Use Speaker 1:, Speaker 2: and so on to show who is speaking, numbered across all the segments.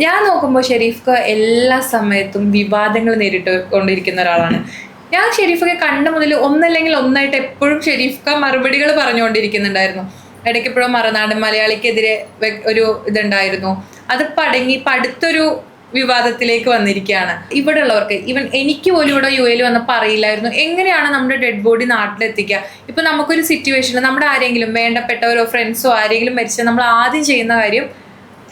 Speaker 1: ഞാൻ നോക്കുമ്പോൾ ഷെരീഫ് എല്ലാ സമയത്തും വിവാദങ്ങൾ നേരിട്ട് കൊണ്ടിരിക്കുന്ന ഒരാളാണ്. ഞാൻ ഷെരീഫൊക്കെ കണ്ട മുതൽ ഒന്നല്ലെങ്കിൽ ഒന്നായിട്ട് എപ്പോഴും ഷെരീഫ്ക്ക മറുപടികൾ പറഞ്ഞുകൊണ്ടിരിക്കുന്നുണ്ടായിരുന്നു. ഇടയ്ക്ക് എപ്പോഴും മറുനാടൻ മലയാളിക്കെതിരെ ഒരു ഇതുണ്ടായിരുന്നു. അത് പടങ്ങി അടുത്തൊരു വിവാദത്തിലേക്ക് വന്നിരിക്കുകയാണ്. ഇവിടെ ഉള്ളവർക്ക് ഈവൻ എനിക്ക് പോലും ഇവിടെ യു എയിൽ വന്നപ്പോൾ അറിയില്ലായിരുന്നു എങ്ങനെയാണ് നമ്മുടെ ഡെഡ് ബോഡി നാട്ടിലെത്തിക്കുക? ഇപ്പം നമുക്കൊരു സിറ്റുവേഷനിൽ നമ്മുടെ ആരെങ്കിലും വേണ്ടപ്പെട്ടവരോ ഫ്രണ്ട്സോ ആരെങ്കിലും മരിച്ചാൽ നമ്മൾ ആദ്യം ചെയ്യുന്ന കാര്യം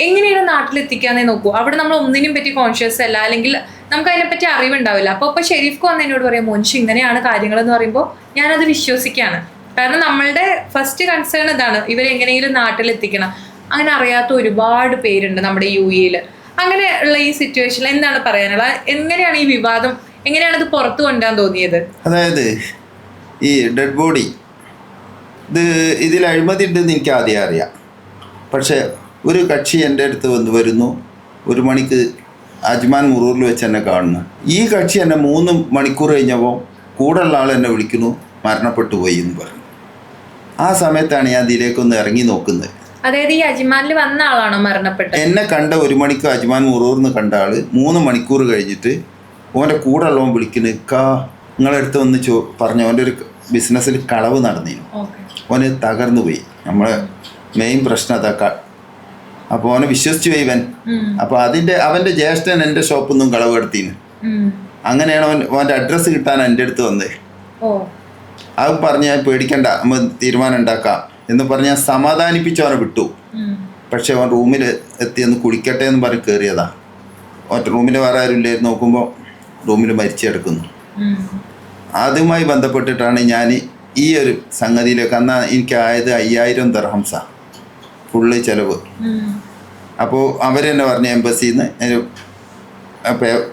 Speaker 1: എങ്ങനെയാണ് നാട്ടിലെത്തിക്കാന്നേ നോക്കൂ. അവിടെ നമ്മൾ ഒന്നിനും പറ്റി കോൺഷ്യസ് അല്ല. അല്ലെങ്കിൽ നമുക്ക് അതിനെപ്പറ്റി അറിവുണ്ടാവില്ല. അപ്പോൾ ഇപ്പൊ ഷെരീഫ്ക്ക് വന്ന് എന്നോട് പറയാം മോൻഷ് ഇങ്ങനെയാണ് കാര്യങ്ങൾ എന്ന് പറയുമ്പോൾ ഞാനത് വിശ്വസിക്കുകയാണ് കാരണം നമ്മളുടെ ഫസ്റ്റ് കൺസേൺ ഇതാണ് ഇവരെങ്ങനെയെങ്കിലും നാട്ടിലെത്തിക്കണം. അങ്ങനെ അറിയാത്ത ഒരുപാട് പേരുണ്ട് നമ്മുടെ യു എയിൽ അങ്ങനെ ഉള്ള ഈ സിറ്റുവേഷനിൽ എന്താണ് പറയാനുള്ളത്? എങ്ങനെയാണ് ഈ വിവാദം എങ്ങനെയാണ് ഇത് പുറത്തു കൊണ്ടുവരാൻ തോന്നിയത്?
Speaker 2: അതായത് ഈ ഡെഡ് ബോഡി ഇത് ഇതിൽ അഴിമതി ഉണ്ടെന്ന് എനിക്ക് ആദ്യം അറിയാം. പക്ഷേ ഒരു കക്ഷി എന്റെ അടുത്ത് വന്ന് വരുന്നു. ഒരു മണിക്ക് അജ്മാൻ മുറൂറിൽ വെച്ച് എന്നെ കാണുന്നു. ഈ കക്ഷി എന്നെ മൂന്ന് മണിക്കൂർ കഴിഞ്ഞപ്പോൾ കൂടെയുള്ള ആൾ എന്നെ വിളിക്കുന്നു മരണപ്പെട്ടു പോയി എന്ന് പറഞ്ഞു. ആ സമയത്താണ് ഞാൻ ഇതിലേക്കൊന്ന് ഇറങ്ങി നോക്കുന്നത്.
Speaker 1: അതായത് ഈ അജ്മാനിൽ വന്ന ആളാണോ മരണപ്പെട്ടത്?
Speaker 2: എന്നെ കണ്ട ഒരു മണിക്ക് അജ്മാൻ മുറൂർന്ന് കണ്ട ആൾ മൂന്ന് മണിക്കൂർ കഴിഞ്ഞിട്ട് ഓന്റെ കൂടെ ഉള്ളവൻ വിളിക്കുന്നു കാ നിങ്ങളെ അടുത്ത് ഒന്ന് ചോ പറഞ്ഞു ഓന്റെ ഒരു ബിസിനസ്സിൽ കളവ് നടന്നിരുന്നു. ഓന് തകർന്നു പോയി. നമ്മളെ മെയിൻ പ്രശ്നം അതൊക്കെ അപ്പോൾ അവനെ വിശ്വസിച്ചു ഇവൻ. അപ്പോൾ അതിന്റെ അവന്റെ ജ്യേഷ്ഠൻ എന്റെ ഷോപ്പിൽ നിന്നും കളവ് എടുത്തിന് അങ്ങനെയാണ് അവൻ അവന്റെ അഡ്രസ്സ് കിട്ടാൻ എന്റെ അടുത്ത് വന്നത് അത് പറഞ്ഞ് ഞാൻ പേടിക്കണ്ട നമ്മൾ തീരുമാനം ഉണ്ടാക്കാം എന്ന് പറഞ്ഞ് ഞാൻ സമാധാനിപ്പിച്ച് അവനെ വിട്ടു. പക്ഷെ അവൻ റൂമിൽ എത്തി ഒന്ന് കുടിക്കട്ടെ എന്ന് പറഞ്ഞ് കയറിയതാ ഒറ്റ റൂമിൽ വേറെ ആരും ഇല്ലായിരുന്നു. നോക്കുമ്പോൾ റൂമിൽ മരിച്ചു കിടക്കുന്നു. അതുമായി ബന്ധപ്പെട്ടിട്ടാണ് ഞാൻ ഈ ഒരു സംഗതിയിലേക്ക് അന്ന് എനിക്കായത് അയ്യായിരം ദർഹംസ. ഫുള്ള് ചിലവ്. അപ്പോൾ അവരെന്നെ പറഞ്ഞ എംബസിയിൽ നിന്ന്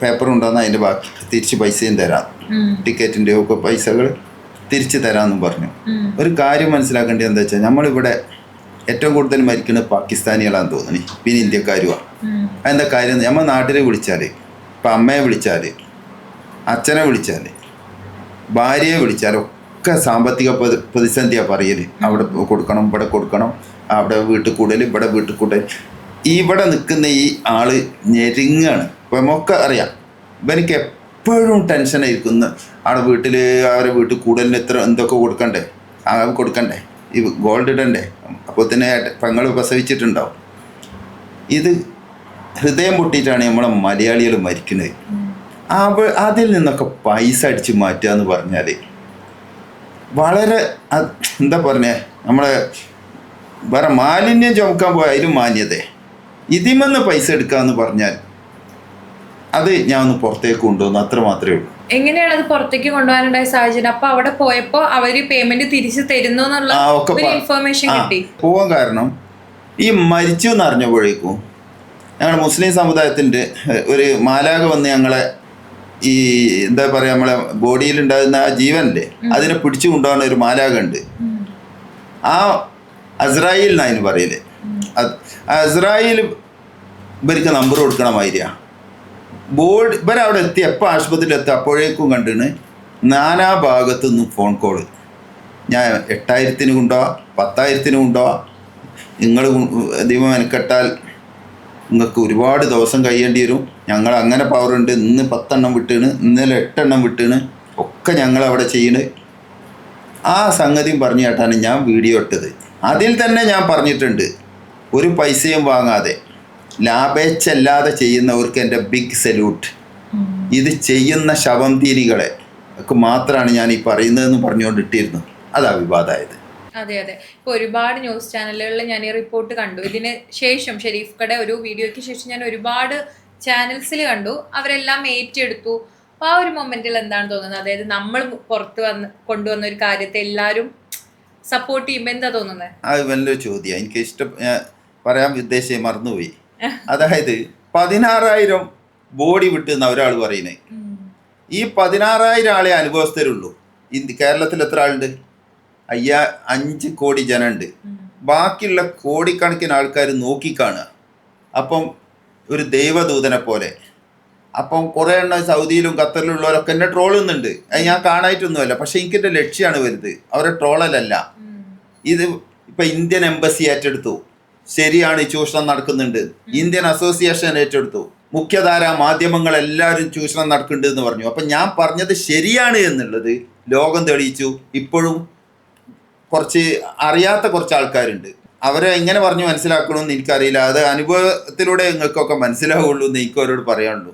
Speaker 2: പേപ്പർ ഉണ്ടെന്ന് അതിന്റെ ബാക്കി തിരിച്ച് പൈസയും തരാം. ടിക്കറ്റിന്റെ ഒക്കെ പൈസകൾ തിരിച്ച് തരാമെന്നും പറഞ്ഞു. ഒരു കാര്യം മനസ്സിലാക്കേണ്ടത് എന്താ വെച്ചാൽ നമ്മളിവിടെ ഏറ്റവും കൂടുതൽ മരിക്കുന്നത് പാകിസ്ഥാനികളാന്ന് തോന്നുന്നു പിന്നെ ഇന്ത്യക്കാരുമാണ്. അതെന്താ കാര്യം നമ്മൾ നാട്ടിൽ വിളിച്ചാൽ ഇപ്പം അമ്മയെ വിളിച്ചാൽ അച്ഛനെ വിളിച്ചാൽ ഭാര്യയെ വിളിച്ചാൽ ഒക്കെ സാമ്പത്തിക പ്രതിസന്ധിയാ പ്രതിസന്ധിയാണ് പറയൽ അവിടെ കൊടുക്കണം ഇവിടെ കൊടുക്കണം അവിടെ വീട്ടിൽ കൂടൽ ഇവിടെ വീട്ടിൽ കൂടൽ ഇവിടെ നിൽക്കുന്ന ഈ ആൾ ഞെരുങ്ങാണ്. ഇപ്പം നമുക്ക് അറിയാം ഇവനിക്ക് എപ്പോഴും ടെൻഷനായിരിക്കുന്ന അവിടെ വീട്ടിൽ അവരെ വീട്ടിൽ കൂടുതലിന് എത്ര എന്തൊക്കെ കൊടുക്കണ്ടേ? ആ കൊടുക്കണ്ടേ? ഈ ഗോൾഡ് ഇടണ്ടേ? അപ്പോൾ തന്നെ പെങ്ങൾ പ്രസവിച്ചിട്ടുണ്ടാവും ഇത് ഹൃദയം പൊട്ടിയിട്ടാണ് നമ്മളെ മലയാളികൾ മരിക്കുന്നത് അവ അതിൽ നിന്നൊക്കെ പൈസ അടിച്ച് മാറ്റുക എന്ന് പറഞ്ഞാൽ വളരെ എന്താ പറഞ്ഞേ നമ്മളെ വേറെ മാലിന്യം ചുമക്കാൻ പോയ അതിലും മാന്യത. ഇതിമെന്ന് പൈസ എടുക്കാന്ന് പറഞ്ഞാൽ അത് ഞാൻ ഒന്ന് പുറത്തേക്ക് കൊണ്ടുവന്നു അത്ര മാത്രമേ ഉള്ളൂ.
Speaker 1: എങ്ങനെയാണ് അത് പുറത്തേക്ക് കൊണ്ടുപോകാനുണ്ടായ സാഹചര്യം? അപ്പൊ അവിടെ പോയപ്പോ അവർ പേയ്മെന്റ് തിരിച്ചു തരുന്നു എന്നുള്ള ഇൻഫർമേഷൻ കിട്ടി.
Speaker 2: പോവാൻ കാരണം ഈ മരിച്ചു എന്ന് അറിഞ്ഞപ്പോഴേക്കും ഞങ്ങളുടെ മുസ്ലിം സമുദായത്തിന്റെ ഒരു മാലാക വന്ന് ഞങ്ങളെ ഈ എന്താ പറയാ നമ്മളെ ബോഡിയിൽ ഉണ്ടാകുന്ന ആ ജീവനില്ലേ അതിനെ പിടിച്ചു കൊണ്ടുപോകുന്ന ഒരു മാലാക ഉണ്ട് ആ അസ്രായിൽ എന്നതിന് പറയൽ. അസ്രായിൽ ഇവർക്ക് നമ്പർ കൊടുക്കണ മാതിരിയാ. ബോർഡ് ഇവരവിടെ എത്തി എപ്പോൾ ആശുപത്രിയിൽ എത്തി അപ്പോഴേക്കും കണ്ടിന് നാനാ ഭാഗത്തു നിന്നും ഫോൺ കോൾ ഞാൻ എട്ടായിരത്തിന് കൊണ്ടുപോവാ പത്തായിരത്തിന് കൊണ്ടുപോവാ. നിങ്ങൾ ദൈവം മെനക്കെട്ടാൽ നിങ്ങൾക്ക് ഒരുപാട് ദിവസം കഴിയേണ്ടി വരും. ഞങ്ങൾ അങ്ങനെ പവറുണ്ട് ഇന്ന് പത്തെണ്ണം വിട്ടീണ്. ഇന്നലെ എട്ടെണ്ണം വിട്ടീണ്. ഒക്കെ ഞങ്ങൾ അവിടെ ആ സംഗതിയും പറഞ്ഞു കേട്ടാണ് ഞാൻ വീഡിയോ ഇട്ടത്. അതിൽ തന്നെ ഞാൻ പറഞ്ഞിട്ടുണ്ട്. ഒരു പൈസയും വാങ്ങാതെ ലാഭേച്ഛല്ലാതെ ചെയ്യുന്നവർക്ക് എന്റെ ബിഗ് സല്യൂട്ട് ഇത് ചെയ്യുന്ന ശവം ഒക്കെ മാത്രമാണ് ഞാൻ ഈ പറയുന്നതെന്ന് പറഞ്ഞുകൊണ്ടിട്ടിരുന്നു അതാ വിവാദമായത്.
Speaker 1: അതെ അതെ. ഇപ്പൊ ഒരുപാട് ന്യൂസ് ചാനലുകളിൽ ഞാൻ ഈ റിപ്പോർട്ട് കണ്ടു. ഇതിന് ശേഷം ഷെരീഫ് കട ഒരു വീഡിയോയ്ക്ക് ശേഷം ഞാൻ ഒരുപാട് ചാനൽസിൽ കണ്ടു. അവരെല്ലാം ഏറ്റെടുത്തു. അപ്പൊ ആ ഒരു മൊമെന്റിൽ എന്താണ് തോന്നുന്നത്? അതായത് നമ്മൾ പുറത്ത് വന്ന് കൊണ്ടുവന്ന ഒരു കാര്യത്തെ എല്ലാവരും സപ്പോർട്ട് ചെയ്യുമ്പോൾ എന്താ തോന്നുന്നത്?
Speaker 2: അത് വലിയൊരു ചോദ്യം. എനിക്ക് ഇഷ്ടം പറയാൻ ഉദ്ദേശിച്ച് മറന്നുപോയി. അതായത് പതിനാറായിരം ബോഡി വിട്ടുന്ന ഒരാൾ പറയുന്നത് ഈ പതിനാറായിരം ആളെ അനുഭവസ്ഥരുള്ളൂ. കേരളത്തിൽ എത്ര ആളുണ്ട്? അയ്യാ അഞ്ച് കോടി ജനമുണ്ട് ബാക്കിയുള്ള കോടിക്കണക്കിന് ആൾക്കാർ നോക്കിക്കാണുക അപ്പം ഒരു ദൈവദൂതനെ പോലെ. അപ്പം കുറേ എണ്ണം സൗദിയിലും ഖത്തറിലും ഉള്ളവരൊക്കെ എന്നെ ട്രോളുന്നുണ്ട് അത് ഞാൻ കാണായിട്ടൊന്നുമല്ല. പക്ഷെ എനിക്കെന്റെ ലക്ഷ്യമാണ് വരുന്നത് അവരെ ട്രോളലല്ല ഇത് ഇപ്പം ഇന്ത്യൻ എംബസി ഏറ്റെടുത്തു. ശരിയാണ് ഈ ചൂഷണം നടക്കുന്നുണ്ട്. ഇന്ത്യൻ അസോസിയേഷൻ ഏറ്റെടുത്തു. മുഖ്യധാര മാധ്യമങ്ങൾ എല്ലാവരും ചൂഷണം നടക്കുന്നുണ്ട് എന്ന് പറഞ്ഞു. അപ്പം ഞാൻ പറഞ്ഞത് ശരിയാണ് എന്നുള്ളത് ലോകം തെളിയിച്ചു. ഇപ്പോഴും കുറച്ച് അറിയാത്ത കുറച്ച് ആൾക്കാരുണ്ട്. അവരെ എങ്ങനെ പറഞ്ഞു മനസ്സിലാക്കണമെന്ന് എനിക്കറിയില്ല. അത് അനുഭവത്തിലൂടെ നിങ്ങൾക്കൊക്കെ മനസ്സിലാവുള്ളൂ എന്ന് എനിക്ക് അവരോട് പറയാനുള്ളൂ.